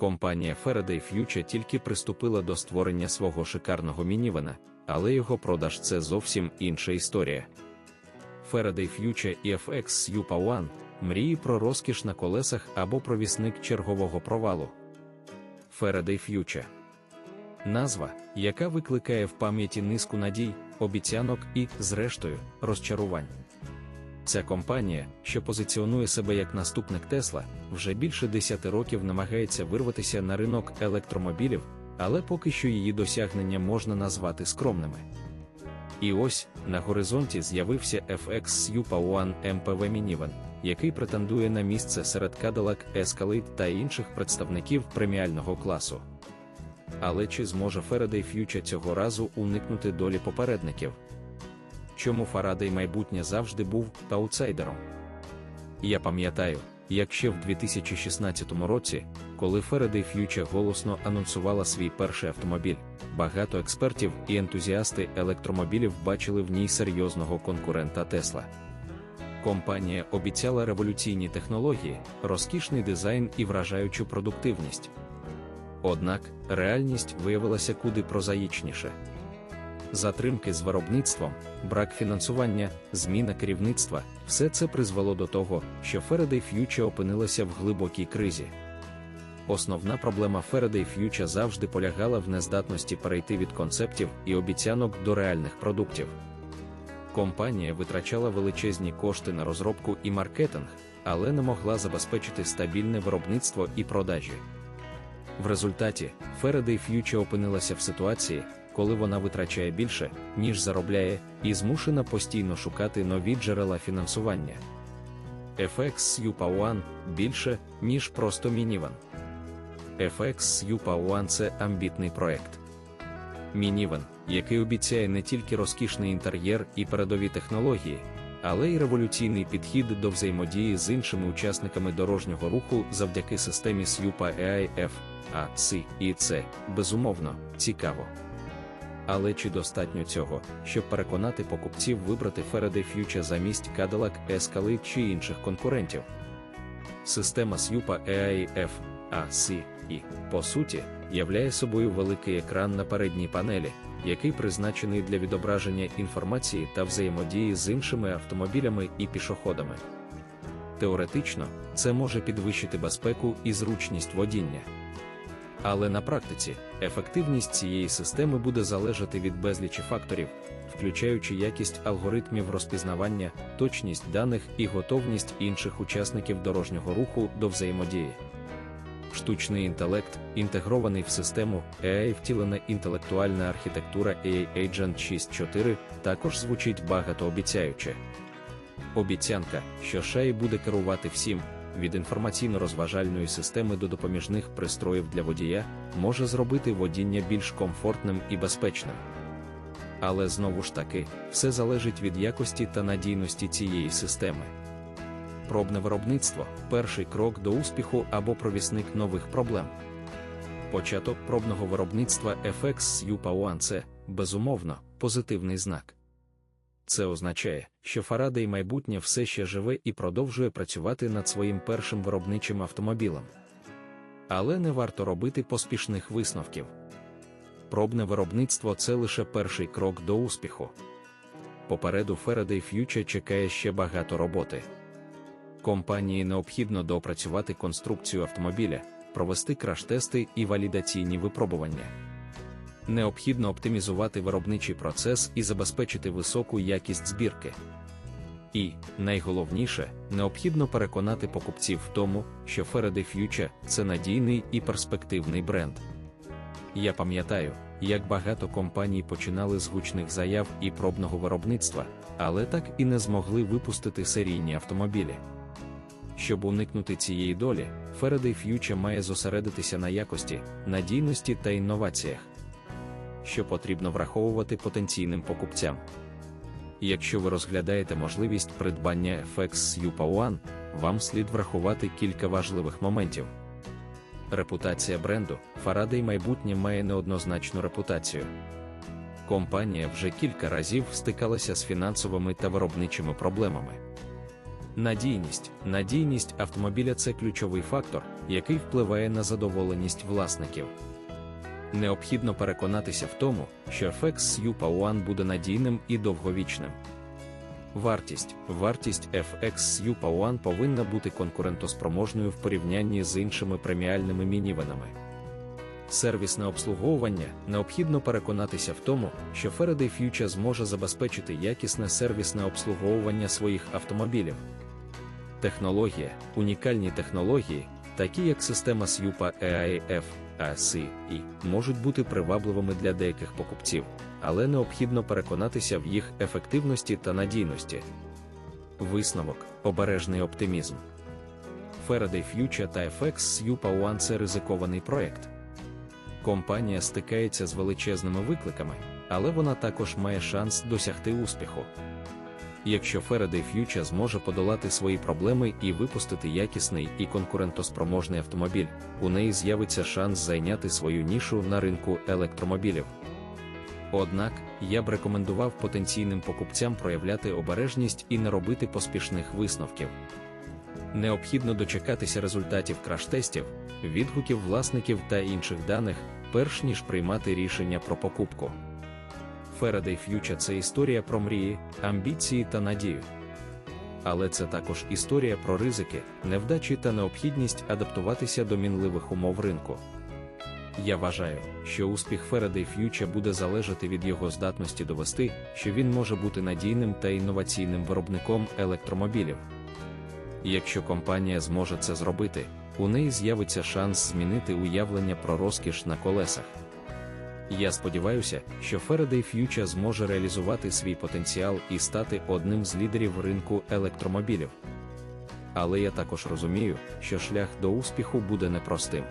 Компанія Faraday Future тільки приступила до створення свого шикарного мінівена, але його продаж це зовсім інша історія. Faraday Future і FX Super One – мрії про розкіш на колесах або провісник чергового провалу. Faraday Future назва, яка викликає в пам'яті низку надій, обіцянок і, зрештою, розчарувань. Ця компанія, що позиціонує себе як наступник Тесла, вже більше 10 років намагається вирватися на ринок електромобілів, але поки що її досягнення можна назвати скромними. І ось на горизонті з'явився FX Super One MPV Minivan, який претендує на місце серед Cadillac Escalade та інших представників преміального класу. Але чи зможе Faraday Future цього разу уникнути долі попередників? Чому Фарадей майбутнє завжди був аутсайдером? Я пам'ятаю, як ще в 2016 році, коли Faraday Future голосно анонсувала свій перший автомобіль, багато експертів і ентузіасти електромобілів бачили в ній серйозного конкурента Тесла. Компанія обіцяла революційні технології, розкішний дизайн і вражаючу продуктивність. Однак реальність виявилася куди прозаїчніше. Затримки з виробництвом, брак фінансування, зміна керівництва все це призвело до того, що Faraday Future опинилася в глибокій кризі. Основна проблема Faraday Future завжди полягала в нездатності перейти від концептів і обіцянок до реальних продуктів. Компанія витрачала величезні кошти на розробку і маркетинг, але не могла забезпечити стабільне виробництво і продажі. В результаті Faraday Future опинилася в ситуації, коли вона витрачає більше, ніж заробляє, і змушена постійно шукати нові джерела фінансування. FX One більше, ніж просто мініван. FX One – це амбітний проект. Мініван, який обіцяє не тільки розкішний інтер'єр і передові технології, але й революційний підхід до взаємодії з іншими учасниками дорожнього руху завдяки системі SUPA AIF, A, C і C, безумовно, цікаво. Але чи достатньо цього, щоб переконати покупців вибрати Faraday Future замість Cadillac Escalade чи інших конкурентів? Система SUPA AIF, AC і, по суті, являє собою великий екран на передній панелі, який призначений для відображення інформації та взаємодії з іншими автомобілями і пішоходами. Теоретично, це може підвищити безпеку і зручність водіння. Але на практиці ефективність цієї системи буде залежати від безлічі факторів, включаючи якість алгоритмів розпізнавання, точність даних і готовність інших учасників дорожнього руху до взаємодії. Штучний інтелект, інтегрований в систему AI втілена інтелектуальна архітектура AI Agent 6.4, також звучить багатообіцяюче. Обіцянка, що шай буде керувати всім від інформаційно-розважальної системи до допоміжних пристроїв для водія, може зробити водіння більш комфортним і безпечним. Але знову ж таки, все залежить від якості та надійності цієї системи. Пробне виробництво перший крок до успіху або провісник нових проблем. Початок пробного виробництва FX One – це, безумовно, позитивний знак. Це означає, що Фарадей майбутнє все ще живе і продовжує працювати над своїм першим виробничим автомобілем. Але не варто робити поспішних висновків. Пробне виробництво це лише перший крок до успіху. Попереду Faraday Future чекає ще багато роботи. Компанії необхідно доопрацювати конструкцію автомобіля, провести краш-тести і валідаційні випробування необхідно оптимізувати виробничий процес і забезпечити високу якість збірки. І, найголовніше, необхідно переконати покупців в тому, що Faraday Future – це надійний і перспективний бренд. Я пам'ятаю, як багато компаній починали з гучних заяв і пробного виробництва, але так і не змогли випустити серійні автомобілі. Щоб уникнути цієї долі, Faraday Future має зосередитися на якості, надійності та інноваціях що потрібно враховувати потенційним покупцям. Якщо ви розглядаєте можливість придбання FX Super One, вам слід врахувати кілька важливих моментів. Репутація бренду Faraday майбутнє має неоднозначну репутацію. Компанія вже кілька разів стикалася з фінансовими та виробничими проблемами. Надійність. Надійність автомобіля це ключовий фактор, який впливає на задоволеність власників. Необхідно переконатися в тому, що FX Super One буде надійним і довговічним. Вартість Вартість FX One повинна бути конкурентоспроможною в порівнянні з іншими преміальними мінівенами. Сервісне обслуговування необхідно переконатися в тому, що Faraday Future зможе забезпечити якісне сервісне обслуговування своїх автомобілів. Технологія, унікальні технології, такі як система SUPA EAF, ASI, можуть бути привабливими для деяких покупців, але необхідно переконатися в їх ефективності та надійності. Висновок обережний оптимізм. Faraday Future та FX SUPA One – це ризикований проект. Компанія стикається з величезними викликами, але вона також має шанс досягти успіху. Якщо Faraday Future зможе подолати свої проблеми і випустити якісний і конкурентоспроможний автомобіль, у неї з'явиться шанс зайняти свою нішу на ринку електромобілів. Однак, я б рекомендував потенційним покупцям проявляти обережність і не робити поспішних висновків. Необхідно дочекатися результатів краш-тестів, відгуків власників та інших даних, перш ніж приймати рішення про покупку. Faraday Future – це історія про мрії, амбіції та надію. Але це також історія про ризики, невдачі та необхідність адаптуватися до мінливих умов ринку. Я вважаю, що успіх Faraday Future буде залежати від його здатності довести, що він може бути надійним та інноваційним виробником електромобілів. Якщо компанія зможе це зробити, у неї з'явиться шанс змінити уявлення про розкіш на колесах. Я сподіваюся, що Faraday Future зможе реалізувати свій потенціал і стати одним з лідерів ринку електромобілів. Але я також розумію, що шлях до успіху буде непростим.